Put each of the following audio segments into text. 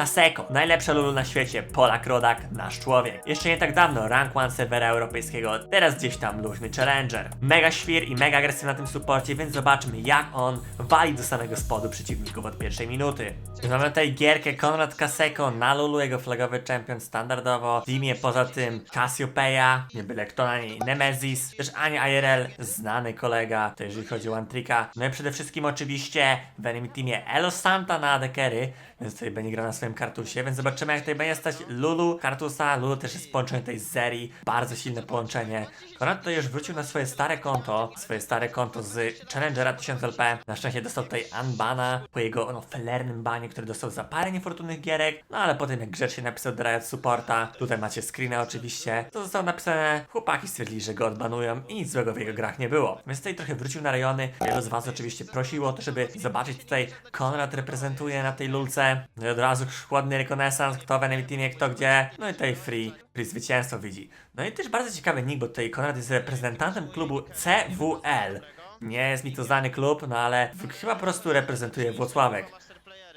Kaseko, najlepsza lulu na świecie, Polak Rodak, nasz człowiek. Jeszcze nie tak dawno rank 1 serwera europejskiego, teraz gdzieś tam luźny challenger. Mega świr i mega agresywny na tym supporcie, więc zobaczmy jak on wali do samego spodu przeciwników od pierwszej minuty. Mamy tutaj gierkę Konrad Kaseko na lulu, jego flagowy champion standardowo. W teamie poza tym Cassiopeia, nie byle kto na niej, Nemesis, też Ania IRL, znany kolega, to jeżeli chodzi o One Tricka. No i przede wszystkim oczywiście w enemy teamie Elo Santa na adekery, więc tutaj będzie grał na swoim kartusie, więc zobaczymy jak tutaj będzie stać Lulu, kartusa, Lulu też jest połączony tutaj z Zeri, bardzo silne połączenie. Konrad tutaj już wrócił na swoje stare konto, swoje stare konto z Challengera 1000 LP, na szczęście dostał tutaj unbana po jego no, felernym banie, który dostał za parę niefortunnych gierek, no ale potem jak grzecznie napisał do Riot Supporta, tutaj macie screena oczywiście, to zostało napisane, chłopaki stwierdzili, że go odbanują i nic złego w jego grach nie było. Więc tutaj trochę wrócił na rejony, wielu z was oczywiście prosiło o to, żeby zobaczyć tutaj Konrad reprezentuje na tej lulce, no od razu chłodny rekonesans, kto w enemy kto gdzie, no i tutaj free, free zwycięstwo widzi. No i też bardzo ciekawy nick, bo tutaj Konrad jest reprezentantem klubu CWL. Nie jest mi to znany klub, no ale chyba po prostu reprezentuje Włocławek.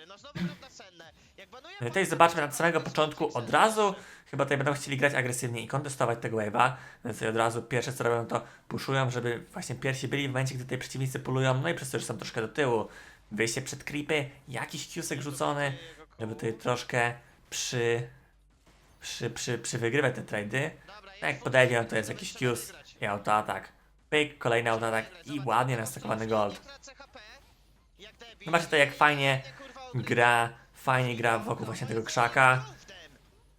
No No i tutaj zobaczmy od samego początku, od razu chyba tutaj będą chcieli grać agresywnie i kontestować tego wave'a, więc tutaj od razu pierwsze co robią to puszują, żeby właśnie pierwsi byli w momencie, gdy tutaj przeciwnicy pulują, no i przez to już są troszkę do tyłu. Wyjście przed creepy, jakiś kiusek rzucony, żeby tutaj troszkę przy, przy, przy, przy wygrywać te trady. No jak podejdzie, to jest jakiś kius i autoatak. Pyk, kolejny autoatak i ładnie nastakowany gold. Zobaczcie to jak fajnie gra, fajnie gra wokół właśnie tego krzaka.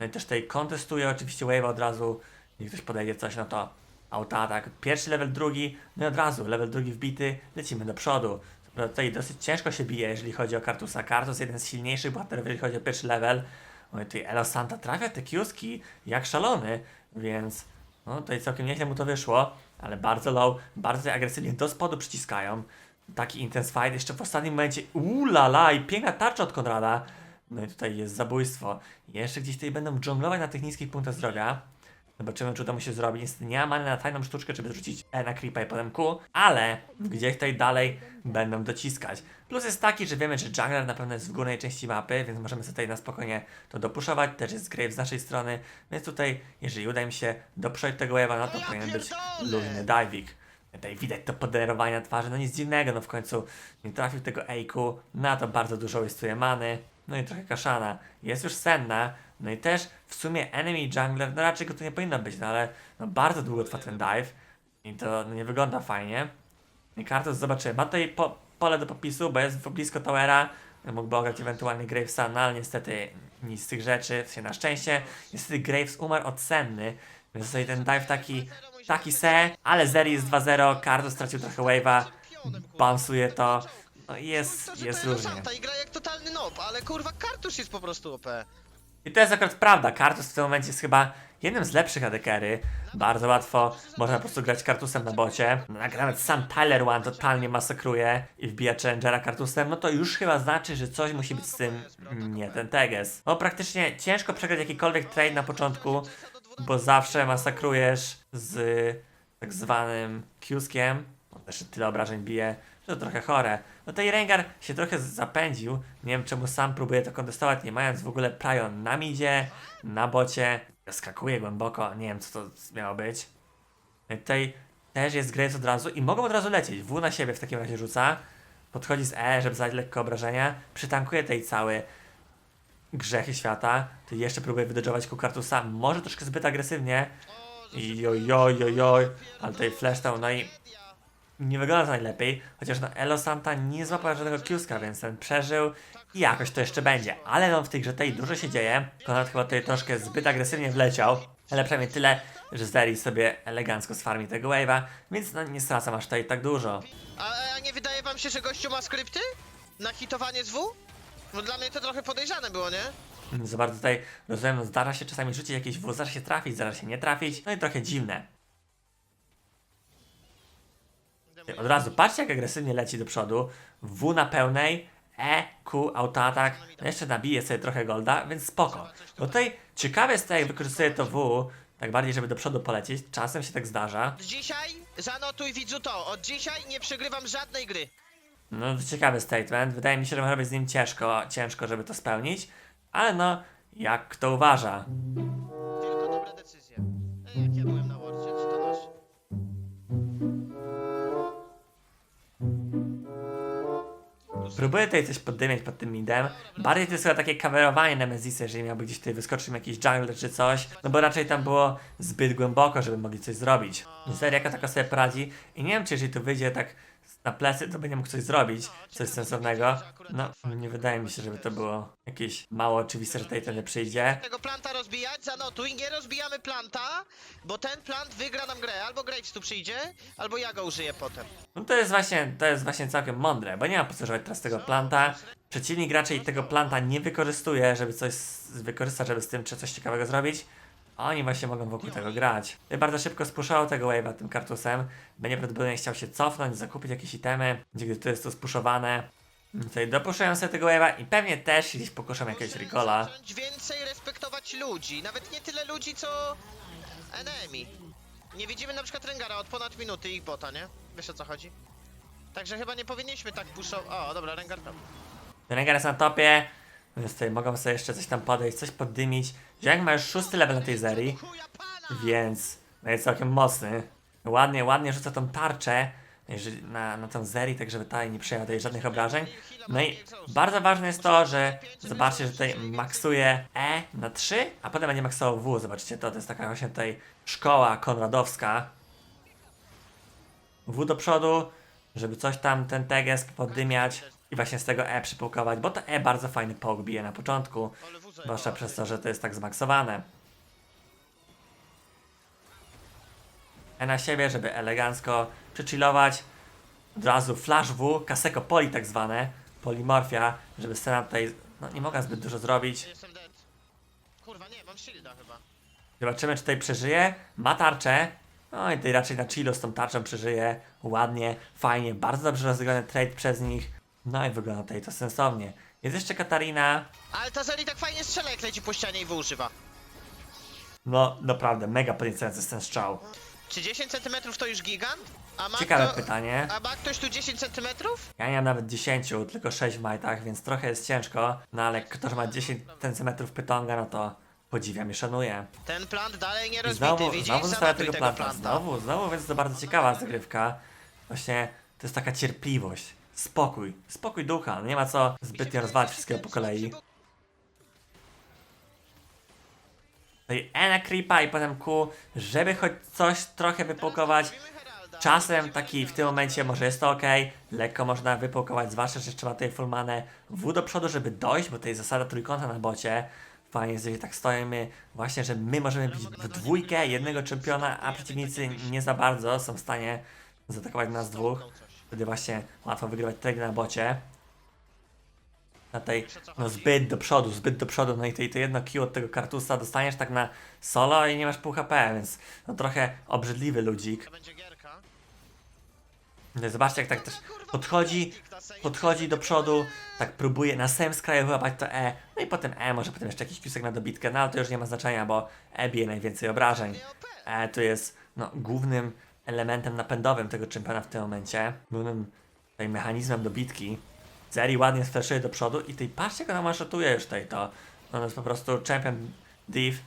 No i też tutaj kontestuje oczywiście wave od razu. Niech ktoś podejdzie coś, no to autoatak. Pierwszy level, drugi, no i od razu level drugi wbity, lecimy do przodu. Dobra, Tutaj dosyć ciężko się bije, jeżeli chodzi o Kartusa. Kartus jeden z silniejszych bohaterów, jeżeli chodzi o pierwszy level. No i tutaj Elo Santa trafia te kioski jak szalony, więc no tutaj całkiem nieźle mu to wyszło, ale bardzo low, bardzo agresywnie do spodu przyciskają. Taki intense fight, jeszcze w ostatnim momencie, ulala i piękna tarcza od Konrada. No i tutaj jest zabójstwo. Jeszcze gdzieś tutaj będą dżonglować na tych niskich punktach zdrowia. Zobaczymy, czy uda mu się zrobić. Niestety nie ma many na fajną sztuczkę, żeby zrzucić E na creepa i potem Q, ale gdzieś tutaj dalej będą dociskać. Plus jest taki, że wiemy, że jungler na pewno jest w górnej części mapy, więc możemy sobie tutaj na spokojnie to dopuszować. Też jest Grave z naszej strony, więc tutaj, jeżeli uda im się doprzeć tego wave'a, no to powinien być luźny diving. Tutaj widać to poderowanie na twarzy, no nic dziwnego, no w końcu nie trafił tego Eiku, na to bardzo dużo wystuje many, no i trochę kaszana. Jest już senna, no i też w sumie enemy jungler, no raczej go tu nie powinno być, no ale no bardzo długo trwa ten dive i to no, nie wygląda fajnie. I Kartus zobaczymy, ma tutaj po, pole do popisu, bo jest blisko towera, mógłby ograć ewentualnie Gravesa, no ale niestety nic z tych rzeczy, w sensie na szczęście, niestety Graves umarł od senny, więc tutaj ten dive taki, taki se, ale Zeri jest 2-0, Kartus stracił trochę wave'a, bounsuje to, no i jest, jest różnie. I gra jak totalny noob, ale kurwa kartusz jest po prostu OP. I to jest akurat prawda. Kartus w tym momencie jest chyba jednym z lepszych adekery. Bardzo łatwo można po prostu grać kartusem na bocie. Nawet sam Tyler One totalnie masakruje i wbija challengera kartusem, no to już chyba znaczy, że coś musi być z tym nie ten teges. No praktycznie ciężko przegrać jakikolwiek trade na początku, bo zawsze masakrujesz z tak zwanym kiuskiem. On też tyle obrażeń bije, to trochę chore. No tutaj Rengar się trochę zapędził. Nie wiem czemu sam próbuje to kontestować, nie mając w ogóle Prion na midzie, na bocie. Skakuje głęboko, nie wiem co to miało być. No i tutaj też jest Graves od razu i mogą od razu lecieć. W na siebie w takim razie rzuca. Podchodzi z E, żeby zadać lekko obrażenia. Przytankuje tutaj cały grzechy świata. Tu jeszcze próbuje wydodżować ku kartusa. Może troszkę zbyt agresywnie. I oj, oj, oj, oj. Ale tutaj flash no i nie wygląda to najlepiej, chociaż no Elo Santa nie złapał żadnego kiuska, więc ten przeżył i jakoś to jeszcze będzie. Ale no w tej grze tutaj dużo się dzieje. Konrad chyba tutaj troszkę zbyt agresywnie wleciał, ale przynajmniej tyle, że Zeri sobie elegancko sfarmi tego wave'a, więc no nie stracam aż tutaj tak dużo. A, a nie wydaje wam się, że gościu ma skrypty? Na hitowanie z W? No dla mnie to trochę podejrzane było, nie? Za bardzo tutaj, rozumiem, no zdarza się czasami rzucić jakieś W, zdarza się trafić, zdarza się nie trafić, no i trochę dziwne. Od razu, patrzcie jak agresywnie leci do przodu. W na pełnej, E, Q, autoatak. No jeszcze nabije sobie trochę golda, więc spoko. Bo tutaj ciekawe jest to, jak wykorzystuje to W, tak bardziej, żeby do przodu polecieć. Czasem się tak zdarza. Od dzisiaj, zanotuj widzu to, od dzisiaj nie przegrywam żadnej gry. No to ciekawy statement. Wydaje mi się, że może być z nim ciężko, ciężko, żeby to spełnić. Ale no, jak kto uważa. Tylko dobre decyzje. E, Jak ja byłem Próbuję tutaj coś poddymiać pod tym midem. Bardziej to jest chyba takie kamerowanie Nemezisa, jeżeli miałby gdzieś tutaj wyskoczyć jakiś jungle czy coś. No bo raczej tam było zbyt głęboko, żeby mogli coś zrobić. Seria jaka taka sobie poradzi. I nie wiem, czy jeżeli tu wyjdzie tak na plecy, to będzie mógł coś zrobić. Coś sensownego. No, nie wydaje mi się, żeby to było jakieś mało oczywiste, że tutaj ten przyjdzie. Tego planta rozbijać, zanotuj, nie rozbijamy planta, bo ten plant wygra nam grę. Albo Graves tu przyjdzie, albo ja go użyję potem. No to jest właśnie, to jest właśnie całkiem mądre, bo nie ma po co używać teraz tego planta. Przeciwnik raczej tego planta nie wykorzystuje, żeby coś wykorzystać, żeby z tym czy coś ciekawego zrobić. Oni właśnie mogą wokół tego grać. Bardzo szybko spuszował tego wave'a tym kartusem. Będzie prawdopodobnie chciał się cofnąć, zakupić jakieś itemy, gdzie to jest to spuszowane. Tutaj dopuszują sobie tego wave'a i pewnie też gdzieś pokuszą jakiegoś Ricola. zacząć więcej respektować ludzi. Nawet nie tyle ludzi, co enemy. Nie widzimy na przykład Rengara od ponad minuty ich bota, nie? Wiesz o co chodzi? Także chyba nie powinniśmy tak puszować. O, dobra, Rengar tam. Rengar jest na topie, więc tutaj mogą sobie jeszcze coś tam podejść, coś poddymić. Ziang ma już szósty level na tej serii. Więc no jest całkiem mocny. Ładnie, ładnie rzuca tą tarczę na, na tą Zeri, tak żeby ta nie przyjęła tutaj żadnych obrażeń. No i bardzo ważne jest to, że zobaczcie, że tutaj maksuje E na 3, a potem będzie maksował W. Zobaczcie to, to jest taka właśnie tutaj szkoła konradowska. W do przodu, żeby coś tam ten teges poddymiać i właśnie z tego E przypułkować, bo to E bardzo fajny połk bije na początku, zwłaszcza przez to, że to jest tak zmaksowane. E na siebie, żeby elegancko przychillować. Od razu flash W, kaseko poli tak zwane, polimorfia, żeby scena tutaj, no nie mogła zbyt dużo zrobić. Jestem dead. Kurwa, nie, mam shielda chyba. Zobaczymy, czy tutaj przeżyje. Ma tarczę. No i tutaj raczej na chillu z tą tarczą przeżyje. Ładnie, fajnie, bardzo dobrze rozegrany trade przez nich. No i wygląda tutaj to sensownie. Jest jeszcze Katarina. Ale ta Zeri tak fajnie strzela, jak leci po ścianie i wyużywa. No, naprawdę, mega podniecający jest ten strzał. Czy 10 cm to już gigant? A ma Ciekawe kto... pytanie. A ma ktoś tu 10 cm? Ja nie mam nawet 10, tylko 6 w majtach, więc trochę jest ciężko. No ale kto, że ma 10 cm pytonga, no to podziwiam i szanuję. Ten plant dalej nie I rozbity, znowu, widzisz? znowu Zanotuj tego planta. Znowu, znowu, więc to bardzo ciekawa zagrywka. Właśnie to jest taka cierpliwość, spokój, spokój ducha. No nie ma co zbytnio rozwalać wszystkiego po kolei. Tutaj E na creepa i potem Q, żeby choć coś trochę wypukować. Czasem taki w tym momencie może jest to ok, lekko można wypukować, zwłaszcza, że jeszcze ma tutaj full manę W do przodu, żeby dojść, bo to jest zasada trójkąta na bocie. Fajnie, jeżeli tak stoimy, właśnie, że my możemy bić w dwójkę jednego czempiona, a przeciwnicy nie za bardzo są w stanie zaatakować nas dwóch. Wtedy właśnie łatwo wygrywać tag na bocie. Na tej, no zbyt do przodu, zbyt do przodu, no i to, i to jedno Q od tego kartusa dostaniesz tak na solo i nie masz pół HP, więc no trochę obrzydliwy ludzik. No, Zobaczcie jak tak też podchodzi, podchodzi do przodu, tak próbuje na samym skraju wyłapać to E, no i potem E, może potem jeszcze jakiś kiusek na dobitkę, no ale to już nie ma znaczenia, bo E bije najwięcej obrażeń. E tu jest no, głównym elementem napędowym tego czempiona w tym momencie, głównym tutaj mechanizmem dobitki. Zeri ładnie sfleszuje do przodu i tutaj patrzcie jak ona już tutaj to. On jest po prostu champion div.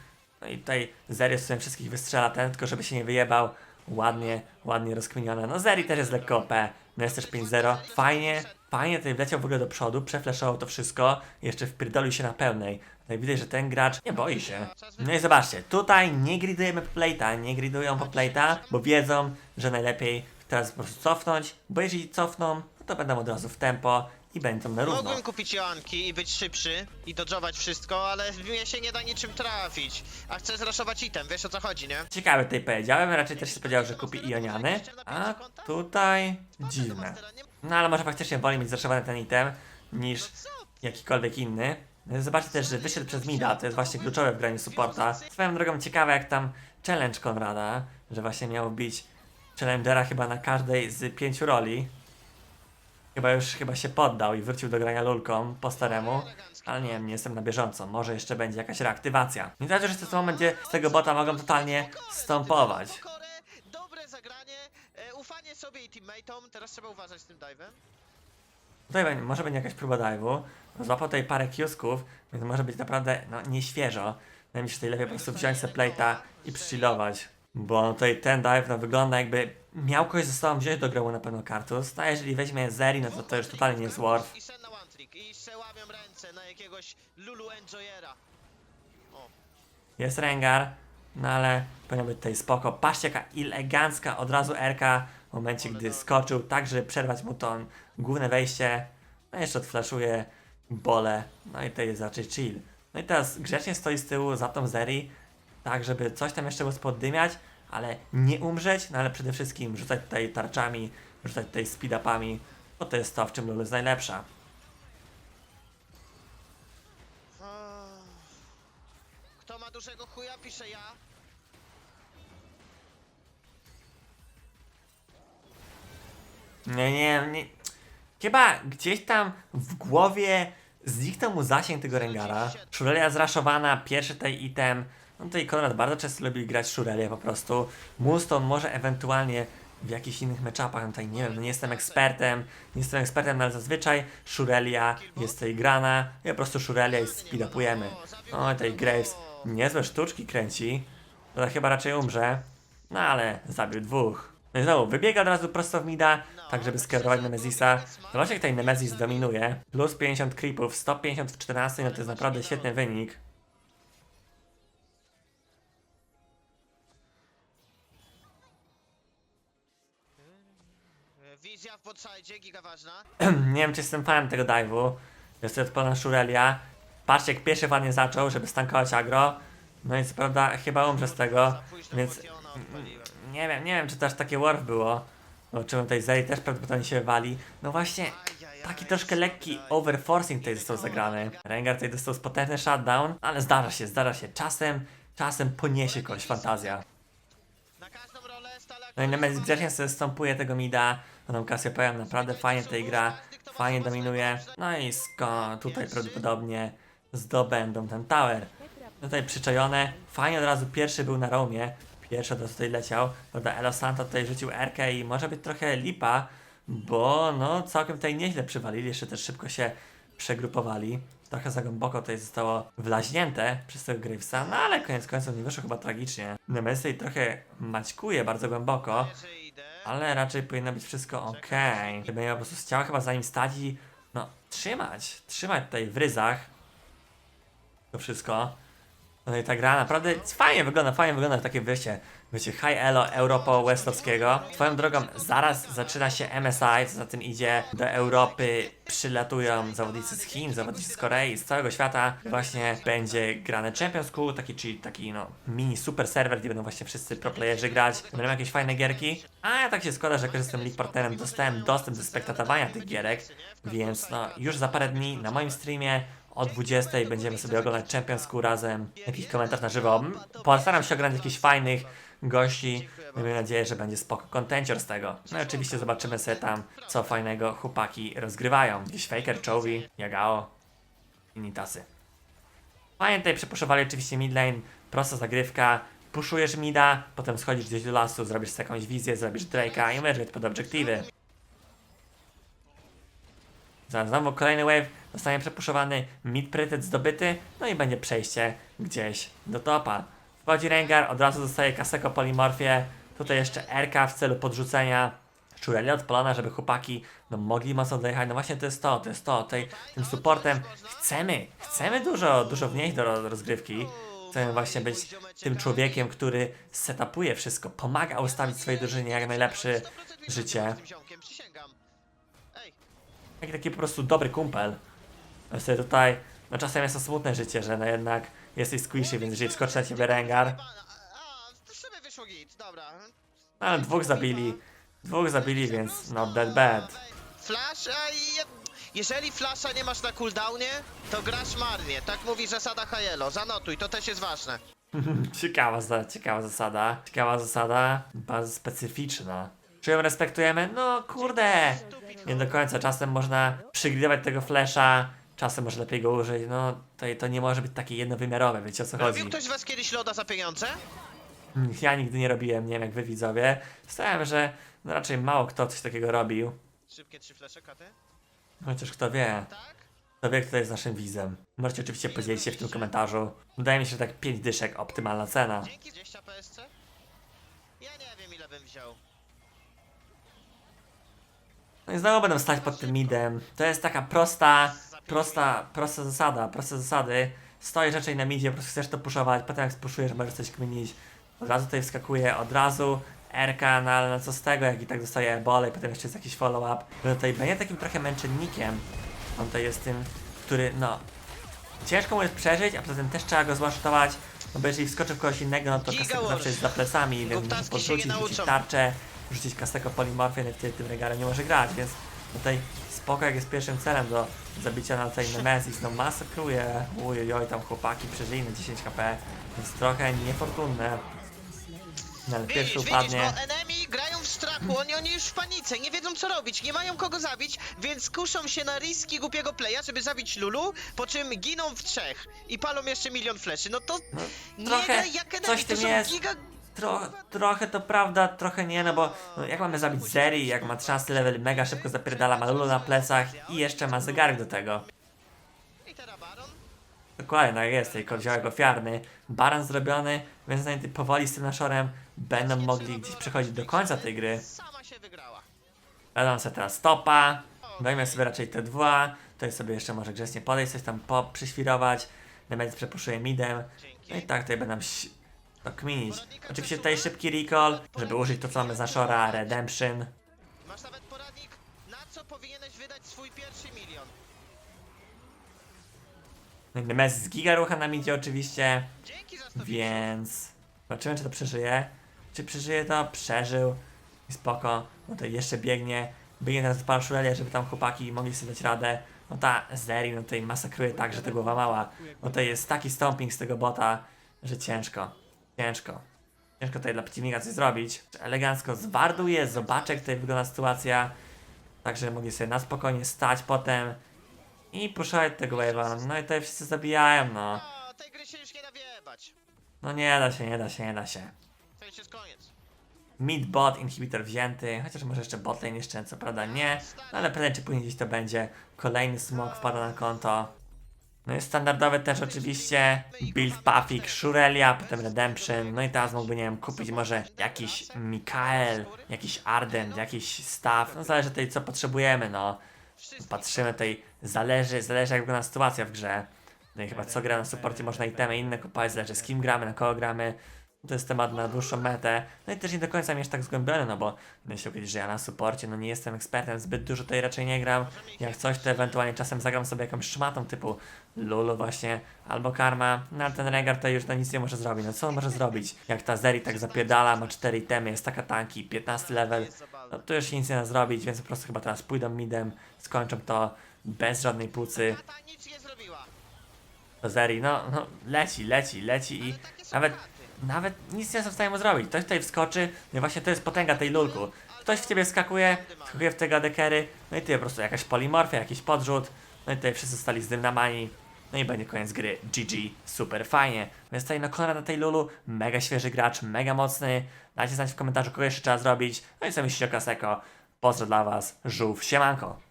No i tutaj Zeri sobie wszystkich wystrzela ten, tylko żeby się nie wyjebał. Ładnie, ładnie rozkminione. No Zeri też jest lekko OP. No jest też 5-0. Fajnie, fajnie tutaj wleciał w ogóle do przodu, przefleszował to wszystko jeszcze wpierdolił się na pełnej. Tutaj widać, że ten gracz nie boi się. No i zobaczcie, tutaj nie gridujemy plate'a, nie gridują po plate'a, bo wiedzą, że najlepiej teraz po prostu cofnąć, bo jeżeli cofną, to będą od razu w tempo i będą na równo. Mogłem kupić Joanki i być szybszy i dodżować wszystko, ale mnie się nie da niczym trafić. A chcę zraszować item, wiesz o co chodzi, nie? Ciekawe tutaj powiedziałem, raczej też się spodziewał, że kupi Ioniany, a tutaj dziwne. No ale może faktycznie woli mieć zraszowany ten item niż jakikolwiek inny. No, Zobaczcie też, że wyszedł przez Mida, to jest właśnie kluczowe w graniu supporta. Swoją drogą ciekawe jak tam challenge Konrada, że właśnie miał bić challengera chyba na każdej z pięciu roli. Chyba już chyba się poddał i wrócił do grania lulką po staremu. Ale nie wiem, nie jestem na bieżąco. Może jeszcze będzie jakaś reaktywacja. Nie znaczy, że w tym momencie z tego bota mogą totalnie stąpować. Dobre zagranie, e, ufanie sobie i teammateom. Teraz trzeba uważać z tym dive'em. Tutaj będzie, może będzie jakaś próba dive'u. Złapał tutaj parę kiosków, więc może być naprawdę no, nieświeżo. Mi się, tutaj lepiej po prostu wziąć sobie plate'a i przychillować. Bo tutaj ten dive no, wygląda jakby miał kogoś ze sobą wziąć do grobu na pewno kartus. No a jeżeli weźmie Zeri, no to to już totalnie nie jest Worf. I sen na one trick. I se łamią ręce na jakiegoś Lulu Enjoyera. O, Jest Rengar, no ale powinno być tutaj spoko. Patrzcie jaka elegancka od razu Erka w momencie, gdy skoczył, tak żeby przerwać mu to główne wejście. No jeszcze odflaszuje bole, no i to jest raczej chill. No i teraz grzecznie stoi z tyłu za tą Zeri, tak żeby coś tam jeszcze było poddymiać, ale nie umrzeć, no ale przede wszystkim rzucać tutaj tarczami, rzucać tutaj speed-upami, bo to jest to, w czym Lulu jest najlepsza. Kto ma dużego chuja, pisze ja. Nie, nie, nie. Chyba gdzieś tam w głowie zniknął mu zasięg tego Rengara. Shurelia zraszowana, pierwszy tej item. No tutaj Konrad bardzo często lubi grać Shurelię po prostu. Moonstone może ewentualnie w jakichś innych matchupach, no tutaj nie wiem, no nie jestem ekspertem, nie jestem ekspertem, no ale zazwyczaj Shurelia jest tutaj grana, i po prostu Shurelia i speedupujemy. O, tutaj Graves niezłe sztuczki kręci, to chyba raczej umrze, no ale zabił dwóch. No i znowu, wybiega od razu prosto w mida, tak żeby skierować Nemezisa. Zobaczcie jak tutaj Nemezis dominuje. Plus 50 creepów, 150 w 14, no to jest naprawdę świetny wynik. W giga ważna. nie wiem czy jestem fanem tego dive'u. Jest to odpalona Shurelia. Patrzcie jak pierwszy ładnie zaczął, żeby stankować agro. No i co prawda chyba umrze z tego, Za późno więc odpaliłem. nie wiem, nie wiem czy też takie warf było. No czemu tutaj Zeri też prawdopodobnie się wali. No właśnie, Ajajaj, taki troszkę lekki overforcing tutaj został zagrany. Rengar tutaj dostał potężny shutdown, ale zdarza się, zdarza się. Czasem, czasem poniesie kogoś fantazja. No i Nemesis grzecznie sobie stąpuje tego mida. No tam Cassiopeia naprawdę fajnie tutaj gra, fajnie dominuje. No i sko tutaj prawdopodobnie zdobędą ten tower. Tutaj przyczajone, fajnie od razu pierwszy był na roamie. Pierwszy od razu tutaj leciał. Prawda, Elo Santo tutaj rzucił Erkę i może być trochę lipa, bo no całkiem tutaj nieźle przywalili, jeszcze też szybko się przegrupowali. Trochę za głęboko tutaj zostało wlaźnięte przez tego Gravesa, no ale koniec końców nie wyszło chyba tragicznie. Nemesis trochę maćkuje bardzo głęboko, ale raczej powinno być wszystko ok. Żeby miał po prostu z ciała chyba zanim stać i no trzymać, trzymać tutaj w ryzach to wszystko. No i ta gra naprawdę fajnie wygląda, fajnie wygląda takie wyjście. Wiecie, High Elo Europo Westowskiego. Swoją drogą, zaraz zaczyna się MSI, co za tym idzie. Do Europy przylatują zawodnicy z Chin, zawodnicy z Korei, z całego świata. Właśnie będzie grane Champions School, taki, czyli taki no mini super serwer, gdzie będą właśnie wszyscy pro playerzy grać. Będą jakieś fajne gierki. A ja tak się składa, że jako że jestem league partnerem, dostałem dostęp do spektatowania tych gierek, więc no już za parę dni na moim streamie o 20 będziemy sobie oglądać Champions School razem. Jakiś komentarz na żywo. Postaram się oglądać jakichś fajnych gości. Miejmy nadzieję, że będzie spoko kontencior z tego. No i oczywiście zobaczymy sobie tam, co fajnego chłopaki rozgrywają. Gdzieś Faker, Chovy, Yagao, inni tasy. Fajnie tutaj przepuszowali oczywiście midlane, prosta zagrywka. Puszujesz mida, potem schodzisz gdzieś do lasu, zrobisz sobie jakąś wizję, zrobisz Drake'a i możesz pod obiektywy. Znowu kolejny wave, zostanie przepuszowany, mid priorytet zdobyty, no i będzie przejście gdzieś do topa. Wchodzi Rengar, od razu dostaje Kaseko Polimorfię, tutaj jeszcze RK w celu podrzucenia. Shurelia odpalona, żeby chłopaki no, mogli mocno dojechać. No właśnie to jest to, to jest to. Tutaj tym supportem chcemy, chcemy dużo, dużo wnieść do ro- rozgrywki. Chcemy właśnie być tym człowiekiem, który setupuje wszystko, pomaga ustawić swojej drużynie jak najlepsze 100% życie. Taki, taki po prostu dobry kumpel. Sobie tutaj, no czasem jest to smutne życie, że no jednak jesteś squishy, więc jeżeli wskoczy na ciebie Rengar, a, to sobie wyszło git, dobra. no ale dwóch zabili, dwóch zabili, więc not that bad. Flash, a je, jeżeli flasha nie masz na cooldownie, to grasz marnie. Tak mówi zasada Hayelo. Zanotuj, to też jest ważne. Ciekawa, za- ciekawa zasada, ciekawa zasada, bardzo specyficzna. Czy ją respektujemy? No kurde, nie do końca, czasem można przygrywać tego flasha, czasem może lepiej go użyć, no to, to nie może być takie jednowymiarowe, wiecie o co chodzi. Robił ktoś z was kiedyś loda za pieniądze? Ja nigdy nie robiłem, nie wiem jak wy widzowie. Stałem, że no raczej mało kto coś takiego robił. Szybkie trzy flesze, katy. Chociaż kto wie, Tak? kto wie, kto jest naszym widzem. Możecie oczywiście podzielić się w tym komentarzu. Wydaje mi się, że tak 5 dyszek optymalna cena. Dzięki 20 PSC? Ja nie wiem ile bym wziął. No i znowu będę stać pod tym midem. To jest taka prosta, prosta, prosta zasada, proste zasady. Stoisz raczej na midzie, po prostu chcesz to puszować, potem jak spuszujesz, możesz coś kminić. Od razu tutaj wskakuje, od razu RK, no ale no co z tego, jak i tak dostaje ebole i potem jeszcze jest jakiś follow-up. No tutaj będzie takim trochę męczennikiem. On tutaj jest tym, który, no... Ciężko mu jest przeżyć, a poza tym też trzeba go złasztować, no bo jeżeli wskoczy w kogoś innego, no to Wars. zawsze jest za plecami, więc musi podrzucić, rzucić tarczę, rzucić kaseko polimorfię, no wtedy tym regalem nie może grać, więc tutaj spoko jak jest pierwszym celem do zabicia na tej Nemesis, no masakruje, ujojoj, tam chłopaki przeżyli na 10 HP, więc trochę niefortunne. No ale Widzisz, pierwszy widzisz, upadnie, bo enemy grają w strachu, oni, oni już w panice, nie wiedzą co robić, nie mają kogo zabić, więc kuszą się na riski głupiego playa, żeby zabić Lulu, po czym giną w trzech i palą jeszcze milion fleszy. No to nie trochę jak enemy, coś w to tym są jest. giga... Tro, trochę to prawda, trochę nie, no bo no, jak mamy zabić Zeri, jak ma 13 level, mega szybko zapierdala, ma Lulu na plecach i jeszcze ma zegarek do tego. Dokładnie, tak jest, tej koziołek ofiarny, baran zrobiony, więc nawet powoli z tym naszorem będą mogli gdzieś przechodzić do końca tej gry. Dodam sobie teraz stopa, weźmie sobie raczej te dwa, tutaj sobie jeszcze może grzecznie podejść, coś tam przyświrować, Nemesis przepuszuje midem, no i tak tutaj będą to kminić. Oczywiście tutaj szybki recall, żeby użyć to co mamy z naszora, redemption. Masz nawet poradnik, na co powinieneś wydać swój pierwszy milion. No i Nemesis giga rucha na midzie oczywiście, Dzięki za 150. więc zobaczymy czy to przeżyje. Czy przeżyje to? Przeżył. I spoko. No to jeszcze biegnie. Biegnie teraz do Szurelia, żeby tam chłopaki mogli sobie dać radę. No ta Zeri no tutaj masakruje tak, że to głowa mała. No to jest taki stomping z tego bota, że ciężko. Ciężko. Ciężko tutaj dla przeciwnika coś zrobić. Elegancko zwarduje, zobaczę jak tutaj wygląda sytuacja. Także mogli sobie na spokojnie stać potem i puszować tego wave'a. No i tutaj wszyscy zabijają, no. O, tej gry się już nie da. No nie da się, nie da się, nie da się. To już jest koniec. Mid bot inhibitor wzięty, chociaż może jeszcze botlane jeszcze, co prawda nie, no ale prędzej czy później gdzieś to będzie. Kolejny smok wpada na konto. No i standardowy też oczywiście build Puffik, Shurelia, potem Redemption, no i teraz mógłby, nie wiem, kupić może jakiś Mikael, jakiś Ardent, jakiś staff, no zależy tutaj co potrzebujemy, no. Patrzymy tutaj, zależy, zależy jak wygląda sytuacja w grze. No i chyba co gra na supporcie można itemy inne kupować, zależy z kim gramy, na kogo gramy. To jest temat na dłuższą metę. No i też nie do końca jest tak zgłębiony, no bo się powiedzieć, że ja na supporcie, no nie jestem ekspertem, zbyt dużo tutaj raczej nie gram. Jak coś, to ewentualnie czasem zagram sobie jakąś szmatą typu Lulu właśnie, albo Karma. No ale ten Rengar to już na nic nie może zrobić. No co on może zrobić? Jak ta Zeri tak zapierdala, ma 4 itemy, jest taka tanki, 15 level. No to już się nic nie da zrobić, więc po prostu chyba teraz pójdą midem, skończą to bez żadnej pucy. Zeri, no, no leci, leci, leci i nawet. Nawet nic nie są w stanie mu zrobić. Ktoś tutaj wskoczy, no i właśnie to jest potęga tej lulku. Ktoś w ciebie skakuje, skakuje w te gadekery, no i ty po prostu jakaś polimorfia, jakiś podrzut, no i tutaj wszyscy stali z dynamani. No i będzie koniec gry. GG, super fajnie. Więc tutaj no Konrad na tej lulu, mega świeży gracz, mega mocny. Dajcie znać w komentarzu, kogo jeszcze trzeba zrobić. No i co myślicie o Kaseko. Pozdro dla was, żółw, siemanko.